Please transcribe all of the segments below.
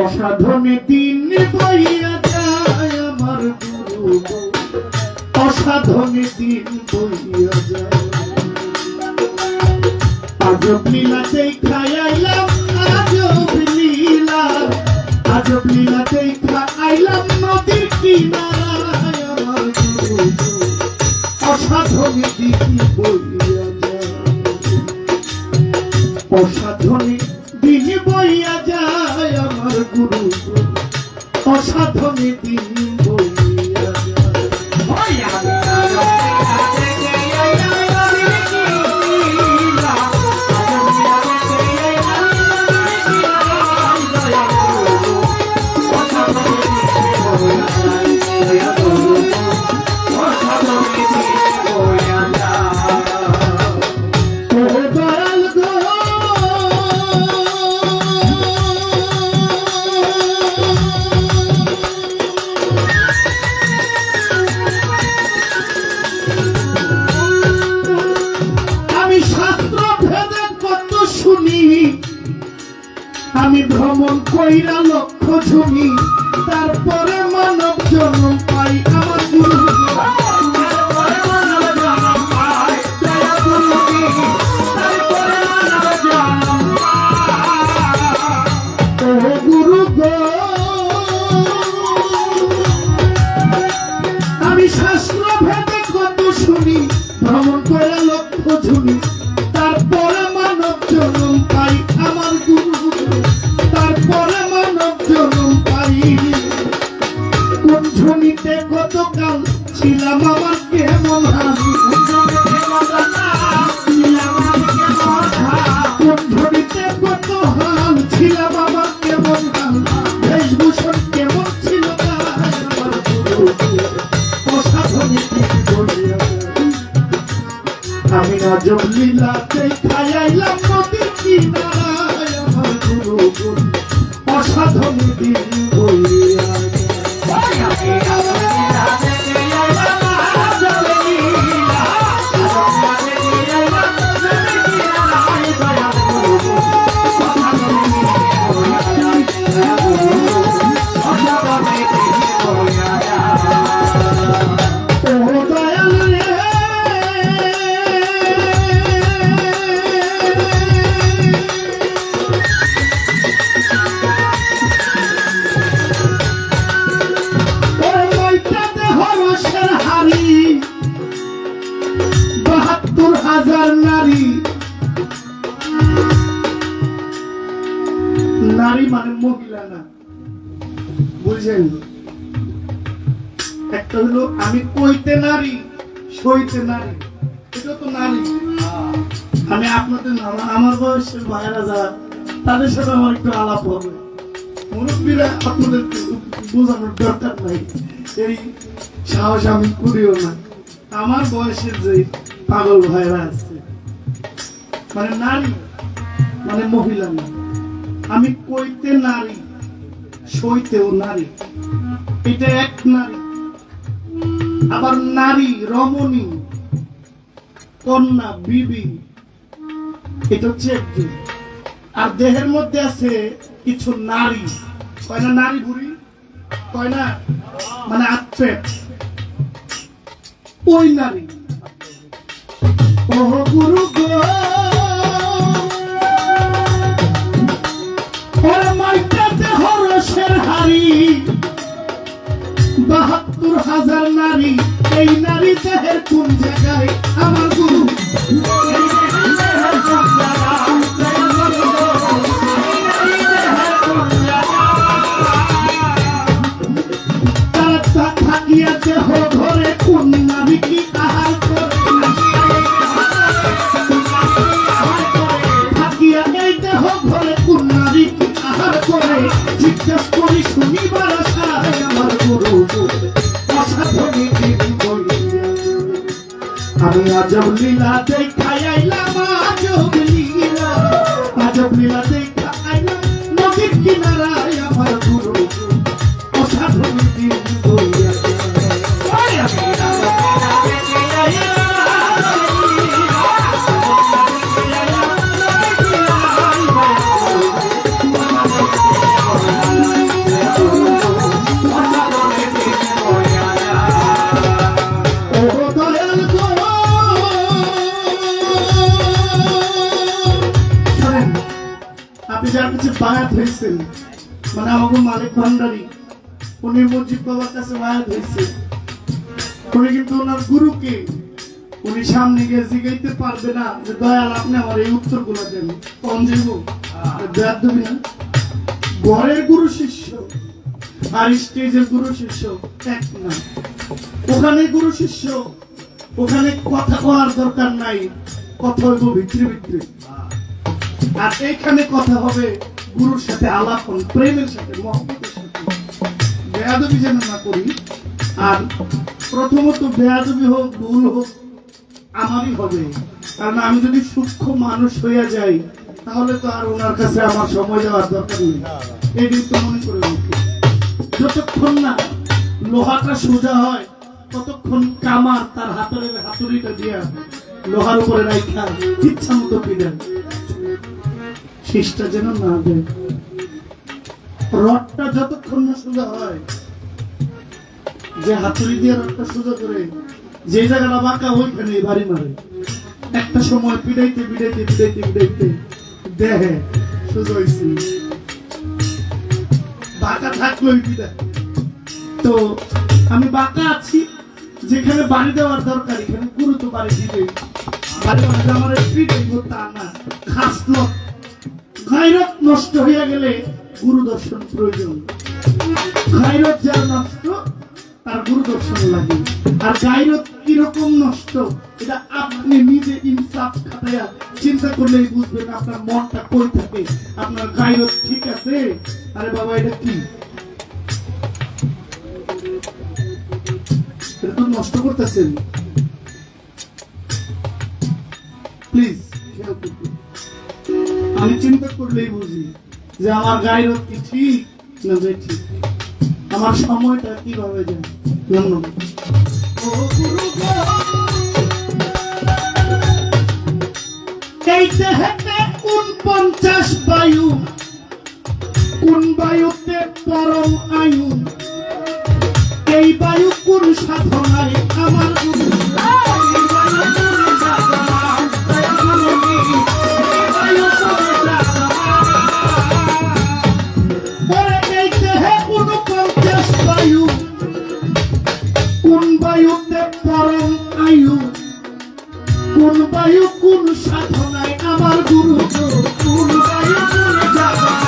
অসাধনে দিন বইয়া যায় আমার গুরু। অসাধনে দিন বইয়া যায় আজব লীলাতেই খাইলাম আজব লীলা আজব লীলাতেই খাইলাম নদীর কিনারায় আমার গুরু অসাধনে দিন বইয়া যায় অসাধনে অসাধনে কইরা লক্ষ্য শুনি তারপরে মানব জন্ম আজব লীলাতে গুরু দিন একটা হলো, আমি কইতে নারী, সইতে নারী। এটা তো নারী। আমি আপনাদের আমার- বয়সের যারা, তাদের সাথে আমার একটু আলাপ হবে। মুরব্বীরা বোঝানোর দরকার নাই। এই সাহস আমি করিও না। আমার বয়সের যে পাগল ভাইরা আছে মানে নারী মানে মহিলা না। আমি কইতে নারী সইতেও নারী এটা এক নারী, আবার নারী রমণী, কন্যা বিবি। এটা হচ্ছে একটি আর দেহের মধ্যে আছে কিছু নারী। কয় না নারী বুড়ি? কয় না? মানে আত্মেট ওই নারী। ও দেহের কোন জায়গায় আমার গুরু अजब लीला देखाया ला अजब लीला अजब लीला। হয়েছেন মানে আমাকে মালিক ভান্ডারি, উনি মসজিদ বাবার কাছে বায়াত হয়েছে উনি কিন্তু ওনার গুরুকে উনি সামনে গিয়ে জিগাইতে পারবে না যে, দয়াল, আপনি আমার এই উত্তরগুলো দেন। কম যাইব গুরু শিষ্য, আর স্টেজের গুরু শিষ্য এক না। ওখানে গুরু শিষ্য, ওখানে কথা বলার দরকার নাই। কথা হইব ভিতরে ভিতরে। আর এইখানে কথা হবে গুরুর সাথে আলাপন প্রেমের সাথে, মহব্বতের সাথে। বেয়াদবি যেন না করি, আর প্রথমত বেয়াদবি হোক, ভুল হোক, আমারই হবে। কারণ আমি যদি সূক্ষ্ম মানুষ হইয়া যাই, তাহলে তো আর ওনার কাছে আমার সময় দেওয়ার দরকার নেই। দিন তো মনে করে। যতক্ষণ না লোহাটা সোজা হয়, ততক্ষণ কামার তার হাতের হাতুড়িটা দিয়া লোহার উপরে রাখা ইচ্ছা মতো পিড়েন শেষটা যেন না দেয়। রডটা যতক্ষণ না সোজা হয়, যে হাতুড়ি দিয়ে রডটা সোজা করে যে জায়গাটা বাঁকা ওইখানে বাড়ি মারে। একটা সময় পিড়াইতে পিড়াইতে পিড়াইতে পিড়াইতে দেহে সোজা হয়েছে বাঁকা থাকলোই পিড়ায় তো আমি বাঁকা আছি, যেখানে বাড়ি দেওয়ার দরকার, এখানে গুরু তো বাড়ি দিবে। বাড়ি আমার পিড়ে তা না। খাসলত গায়রত নষ্ট হয়ে গেলে গুরু দর্শন প্রয়োজন। গায়রত যার নষ্ট, তার গুরু দর্শন লাগে। আর গায়রত কীরকম নষ্ট, এটা আপনি নিজে ইনসাফ খাটাইয়া চিন্তা করলেই বুঝবেন আপনার মনটা কই থাকে। আপনার গায়রত ঠিক আছে? আরে বাবা, এটা কি? এটা তো নষ্ট করতেছেন। আমি চিন্তা করলেই বুঝি যে আমার গায়ের কি ঠিক না ঠিক? আমার সময়টা কীভাবে যায়? বায়ু, কোন বায়ু কোন সাধনায় আমার পরম আয়ু। কোন বায়ু কোন সাধনায় আমার গুরু কোন বায়ু কোন সাধনায়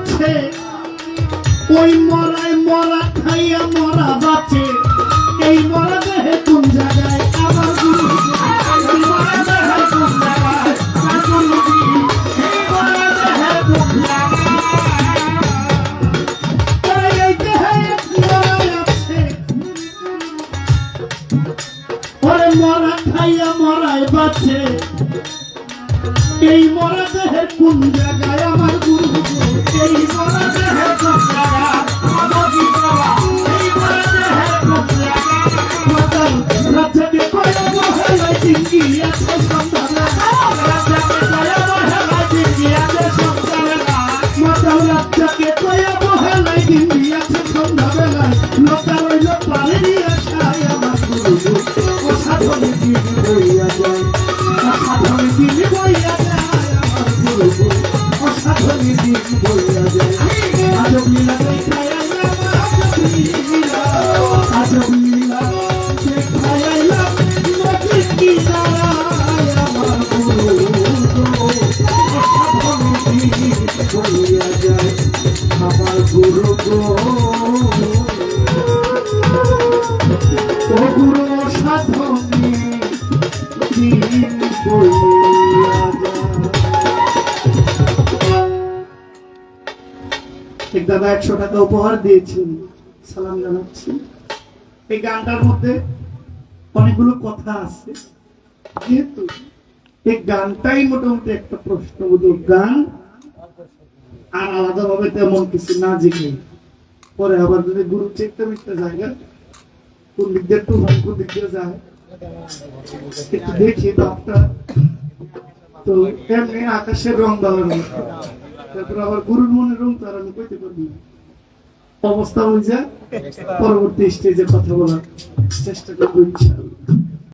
আছে ওই মরাই মরা খাইয়া মরা বাঁচে। এই মরা দেহে কোন জায়গায়? আমার গুরু। মরা খাইয়া মরাই বাঁচে। এই মরা দেহে কোন জায়গায়? আমার এই মরা দেহে এক দাদা একশো টাকা উপহার দিয়েছেন। সালাম জানাচ্ছি। এই গানটার মধ্যে অনেকগুলো কথা আছে। যেহেতু এই গানটাই মোটামুটি একটা প্রশ্নবোধক গান, আর আলাদাভাবে তেমন কিছু না জেগে পরে আবার যদি গুরু চেকতে মিটতে জায়গা কোন দিক দিয়ে একটু ভালো দিক যায়, একটু দেখি বাপটা তো এমনি আকাশের রং ভালো রং তারপর আবার গুরুর মনের রং তার আমি কইতে পারবি না। অবস্থা বুঝে পরবর্তী স্টেজে কথা বলার চেষ্টা করব ইনশাআল্লাহ